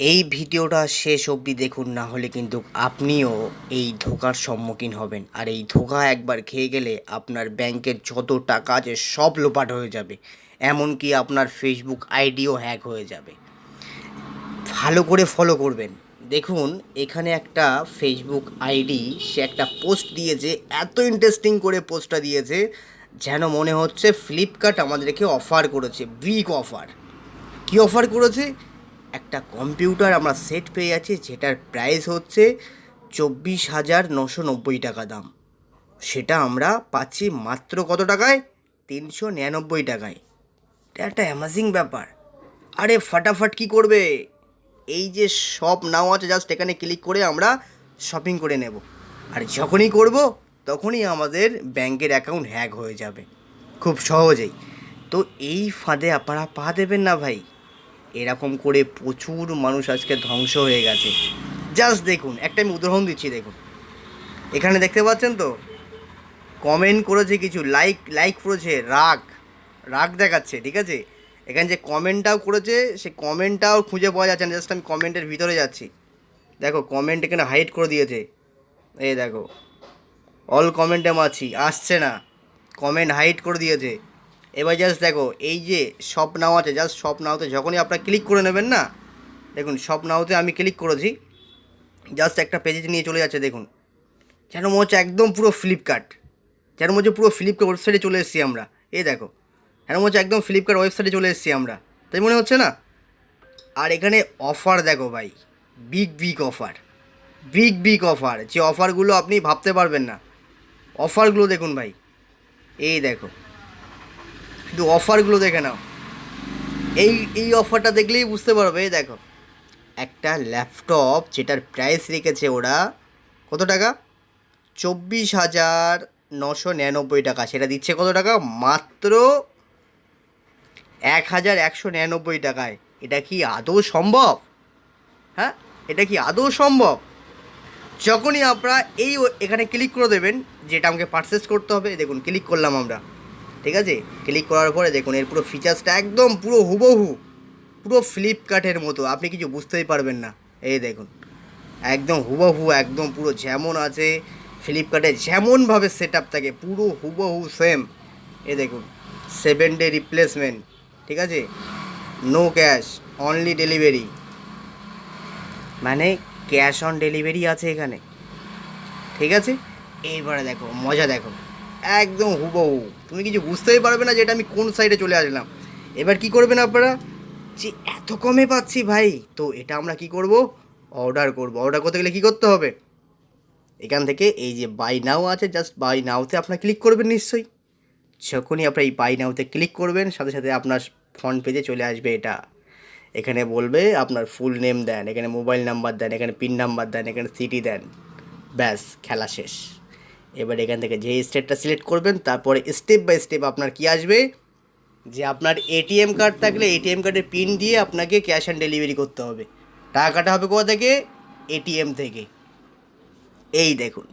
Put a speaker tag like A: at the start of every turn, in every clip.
A: এই ভিডিওটা শেষ অবধি দেখুন, না হলে কিন্তু আপনিও এই ধোকার সম্মুখীন হবেন। আর এই ধোকা একবার খেয়ে গেলে আপনার ব্যাংকের যত টাকা আছে সব লোপাট হয়ে যাবে। এমনকি আপনার ফেসবুক আইডিও হ্যাক হয়ে যাবে। ভালো করে ফলো করবেন। দেখুন, এখানে একটা ফেসবুক আইডি, সে একটা পোস্ট দিয়েছে, এত ইন্টারেস্টিং করে পোস্টটা দিয়েছে, যেন মনে হচ্ছে ফ্লিপকার্ট আমাদেরকে অফার করেছে বিগ অফার কী অফার করেছে? একটা কম্পিউটার আমরা সেট পেয়ে যাচ্ছি, যেটার প্রাইস হচ্ছে চব্বিশ হাজার নশো নব্বই টাকা দাম। সেটা আমরা পাচ্ছি মাত্র কত টাকায়? তিনশো নিরানব্বই টাকায়। এটা একটা অ্যামাজিং ব্যাপার। আরে ফাটাফাট কি করবে? এই যে শপ নাও আছে জাস্ট এখানে ক্লিক করে আমরা শপিং করে নেব। আর যখনই করব, তখনই আমাদের ব্যাংকের অ্যাকাউন্ট হ্যাক হয়ে যাবে। খুব সহজেই। তো এই ফাঁদে আপনারা পা দেবেন না ভাই। এরকম করে প্রচুর মানুষ আজকে ধ্বংস হয়ে গেছে। জাস্ট দেখুন, একটা আমি উদাহরণ দিচ্ছি, দেখুন। এখানে দেখতে পাচ্ছেন তো? কমেন্ট করেছে কিছু লাইক লাইক করেছে, রাগ। রাগ দেখাচ্ছে, ঠিক আছে? এখানে যে কমেন্টটাও করেছে, সে কমেন্টটাও খুঁজে পাওয়া যাচ্ছে না জাস্ট আমি কমেন্টের ভিতরে যাচ্ছি। দেখো কমেন্ট এখানে হাইড করে দিয়েছে। এই দেখো অল কমেন্টে মাছি আসছে না। কমেন্ট হাইড করে দিয়েছে। এবার জাস্ট দেখো, এই যে শপ নাও আছে জাস্ট শপ নাওতে যখনই আপনারা ক্লিক করে নেবেন না, দেখুন শপ নাওতে আমি ক্লিক করেছি জাস্ট একটা পেজে নিয়ে চলে যাচ্ছে, দেখুন। যেন মনে হচ্ছে একদম পুরো ফ্লিপকার্ট যেন মনে হচ্ছে পুরো ফ্লিপকার্ট ওয়েবসাইটে চলে এসেছি আমরা। এই দেখো, যেন মনে হচ্ছে একদম ফ্লিপকার্ট ওয়েবসাইটে চলে এসেছি আমরা। তাই মনে হচ্ছে না? আর এখানে অফার দেখো ভাই big big offer big big offer যে অফারগুলো আপনি ভাবতে পারবেন না। অফারগুলো দেখুন ভাই, এই দেখো। শুধু অফারগুলো দেখে নাও। এই এই অফারটা দেখলেই বুঝতে পারবে দেখো। একটা ল্যাপটপ যেটার প্রাইস রেখেছে ওরা কত টাকা? চব্বিশ হাজার নশো নিরানব্বই টাকা। সেটা দিচ্ছে কত টাকা? মাত্র এক হাজার একশো নিরানব্বই টাকায়। এটা কি আদৌ সম্ভব? হ্যাঁ? এটা কি আদৌ সম্ভব? যখনই আপনারা এই এখানে ক্লিক করে দেবেন, যেটা আমাকে পারচেস করতে হবে, দেখুন ক্লিক করলাম আমরা। ঠিক আছে? ক্লিক করার পরে দেখুন, এর পুরো ফিচার্সটা একদম পুরো হুবহু, পুরো ফ্লিপকার্টের মতো। আপনি কিছু বুঝতেই পারবেন না। এই দেখুন, একদম হুবহু, একদম পুরো যেমন আছে ফ্লিপকার্টে যেমনভাবে সেট আপ থাকে, পুরো হুবহু সেম এ দেখুন সেভেন ডে রিপ্লেসমেন্ট ঠিক আছে? নো ক্যাশ অনলি ডেলিভারি মানে ক্যাশ অন ডেলিভারি আছে এখানে। ঠিক আছে? এইবারে দেখো, মজা দেখো। একদম হুবহু। তুমি কিছু বুঝতেই পারবে না যে এটা আমি কোন সাইডে চলে আসলাম। এবার কি করবেন আপনারা? যে এত কমে পাচ্ছি ভাই। তো এটা আমরা কি করব? অর্ডার করব। অর্ডার করতে গেলে কি করতে হবে? এখান থেকে এই যে বাই নাও আছে জাস্ট বাই নাওতে আপনার ক্লিক করবেন নিশ্চয়ই। যখনই আপনার এই বাই নাওতে ক্লিক করবেন, সাথে সাথে আপনার ফ্রন্ট পেজে চলে আসবে এটা। এখানে বলবে আপনার ফুল নেম দেন, এখানে মোবাইল নাম্বার দেন, এখানে পিন নাম্বার দেন, এখানে সিটি দেন। ব্যাস, খেলা শেষ। এবার এখান থেকে যে স্টেপটা সিলেক্ট করবেন, তারপরে স্টেপ বাই স্টেপ আপনার কি আসবে? যে আপনার এটিএম কার্ড থাকলে এটিএম কার্ডের পিন দিয়ে আপনাকে ক্যাশ অন ডেলিভারি করতে হবে। টাকাটা হবে কোথা থেকে? এটিএম থেকে। এই দেখুন।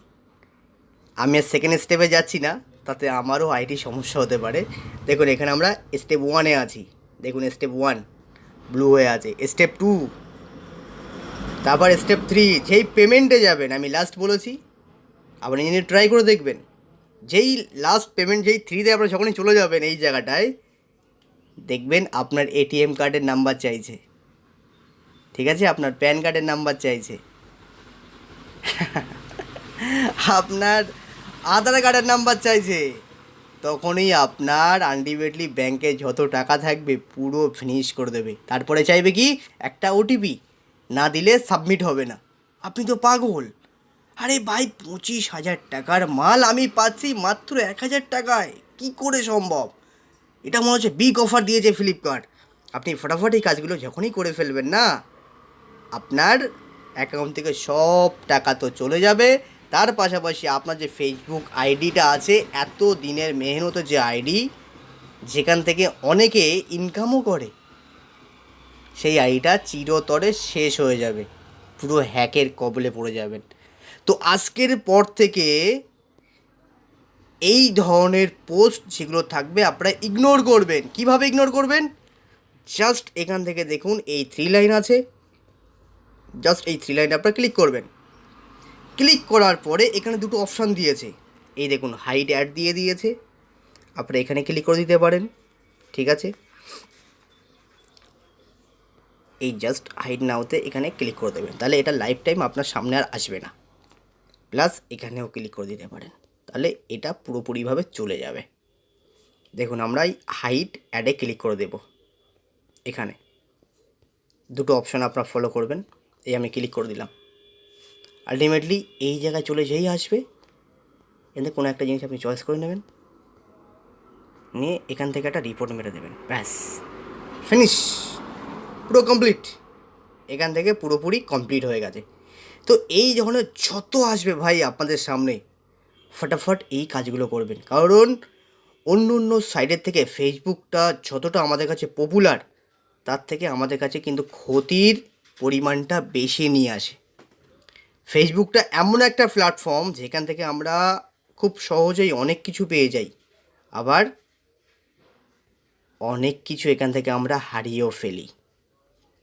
A: আমি আর সেকেন্ড স্টেপে যাচ্ছি না, তাতে আমারও আইটি সমস্যা হতে পারে। দেখুন, এখানে আমরা স্টেপ ওয়ানে আছি। দেখুন স্টেপ ওয়ান ব্লু হয়ে আছে। স্টেপ টু তারপর স্টেপ থ্রি যেই পেমেন্টে যাবেন, আমি লাস্ট বলেছি আবার নিজে ট্রাই করে দেখবেন। যেই লাস্ট পেমেন্ট যেই থ্রিতে আপনার যখনই চলে যাবেন এই জায়গাটায়, দেখবেন আপনার এটিএম কার্ডের নাম্বার চাইছে। ঠিক আছে? আপনার প্যান কার্ডের নাম্বার চাইছে। আপনার আধার কার্ডের নাম্বার চাইছে। তখনই আপনার আনডিবেটলি ব্যাংকে যত টাকা থাকবে, পুরো ফিনিশ করে দেবে। তারপরে চাইবে কি? একটা ওটিপি না দিলে সাবমিট হবে না। আপনি তো পাগল। আরে ভাই, পঁচিশ হাজার টাকার মাল আমি পাচ্ছি মাত্র এক হাজার টাকায়। কি করে সম্ভব? এটা মনে হচ্ছে বিগ অফার দিয়েছে ফ্লিপকার্ট আপনি ফটাফট এই কাজগুলো যখনই করে ফেলবেন না, আপনার অ্যাকাউন্ট থেকে সব টাকা তো চলে যাবে। তার পাশাপাশি আপনার যে ফেসবুক আইডিটা আছে, এত দিনের মেহনত যে আইডি, যেখান থেকে অনেকে ইনকামও করে, সেই আইডিটা চিরতরে শেষ হয়ে যাবে। পুরো হ্যাকের কবলে পড়ে যাবেন। তো আজকের পর থেকে এই ধরনের পোস্ট যেগুলো থাকবে আপনারা ইগনোর করবেন। কীভাবে ইগনোর করবেন? জাস্ট এখান থেকে দেখুন, এই থ্রি লাইন আছে। জাস্ট এই থ্রি লাইনে আপনারা ক্লিক করবেন। ক্লিক করার পরে এখানে দুটো অপশান দিয়েছে। এই দেখুন হাইট অ্যাড দিয়ে দিয়েছে। আপনারা এখানে ক্লিক করে দিতে পারেন। ঠিক আছে? এই জাস্ট হাইট নাওতে এখানে ক্লিক করে দেবেন। তাহলে এটা লাইফ টাইম আপনার সামনে আর আসবে না। প্লাস এখানেও ক্লিক করে দিতে পারেন। তাহলে এটা পুরোপুরিভাবে চলে যাবে। দেখুন, আমরা এই হাইট অ্যাডে ক্লিক করে দেব। এখানে। দুটো অপশান আপনারা ফলো করবেন। এই আমি ক্লিক করে দিলাম। আলটিমেটলি এই জায়গায় চলে যেই আসবে, এতে কোনো একটা জিনিস আপনি চয়েস করে নেবেন। নিয়ে এখান থেকে একটা রিপোর্ট মেরে দেবেন। ব্যাস। ফিনিশ পুরো কমপ্লিট এখান থেকে পুরোপুরি কমপ্লিট হয়ে গেছে। তো এই ধরনের যত আসবে ভাই আপনাদের সামনে, ফটাফট এই কাজগুলো করবেন। কারণ অন্য অন্য সাইডের থেকে ফেসবুকটা যতটা আমাদের কাছে পপুলার তার থেকে আমাদের কাছে কিন্তু ক্ষতির পরিমাণটা বেশি নিয়ে আসে। ফেসবুকটা এমন একটা প্ল্যাটফর্ম যেখান থেকে আমরা খুব সহজেই অনেক কিছু পেয়ে যাই। আবার অনেক কিছু এখান থেকে আমরা হারিয়েও ফেলি।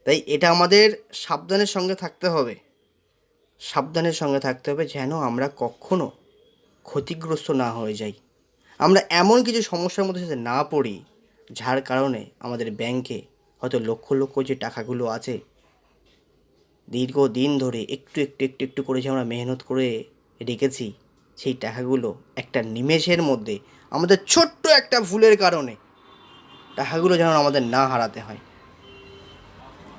A: তাই এটা আমাদের সাবধানের সঙ্গে থাকতে হবে। সাবধানের সঙ্গে থাকতে হবে যেন আমরা কখনো ক্ষতিগ্রস্ত না হয়ে যাই। আমরা এমন কিছু সমস্যার মধ্যে যাতে না পড়ি, যার কারণে আমাদের ব্যাংকে হয়তো লক্ষ লক্ষ যে টাকাগুলো আছে দীর্ঘ দিন ধরে একটু একটু একটু একটু করে যে আমরা মেহনত করে রেখেছি, সেই টাকাগুলো একটা নিমেষের মধ্যে, আমাদের ছোট্ট একটা ভুলের কারণে টাকাগুলো যেন আমাদের না হারাতে হয়।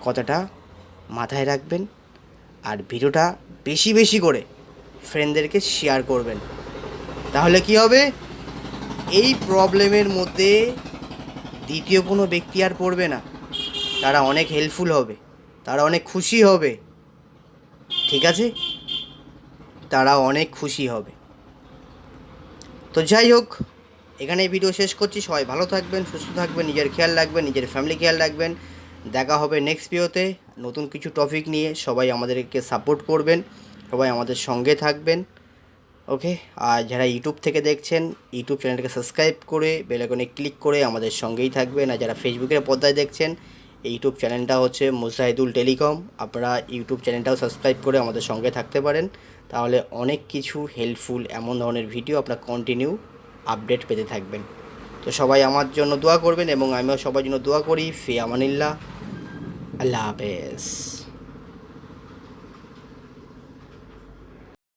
A: কথাটা মাথায় রাখবেন। আর ভিডিওটা বেশি বেশি করে ফ্রেন্ডদেরকে শেয়ার করবেন। তাহলে কি হবে? এই প্রবলেমের মধ্যে দ্বিতীয় কোনো ব্যক্তি আর পড়বে না। তারা অনেক হেল্পফুল হবে, তারা অনেক খুশি হবে। ঠিক আছে? তারা অনেক খুশি হবে। তো যাই হোক এখানে ভিডিও শেষ করছি। সবাই ভালো থাকবেন, সুস্থ থাকবেন, নিজের খেয়াল রাখবেন, নিজের ফ্যামিলি খেয়াল রাখবেন। দেখা হবে নেক্সট ভিডিওতে নতুন কিছু টপিক নিয়ে সবাই আমাদেরকে সাপোর্ট করবেন, সবাই আমাদের সঙ্গে থাকবেন ওকে আর যারা ইউটিউব থেকে দেখছেন ইউটিউব চ্যানেলটাকে সাবস্ক্রাইব করে বেলাকনে ক্লিক করে আমাদের সঙ্গেই থাকবেন। আর যারা ফেসবুকের পর্দায় দেখছেন ইউটিউব চ্যানেলটা হচ্ছে মুজাহিদুল টেলিকম। আপনারা ইউটিউব চ্যানেলটাও সাবস্ক্রাইব করে আমাদের সঙ্গে থাকতে পারেন। তাহলে অনেক কিছু হেল্পফুল এমন ধরনের ভিডিও আপনারা কন্টিনিউ আপডেট পেতে থাকবেন। তো সবাই আমার জন্য দোয়া করবেন এবং আমিও সবার জন্য দোয়া করি। ফি আমানিল্লা আল্লাহ হাফেজ।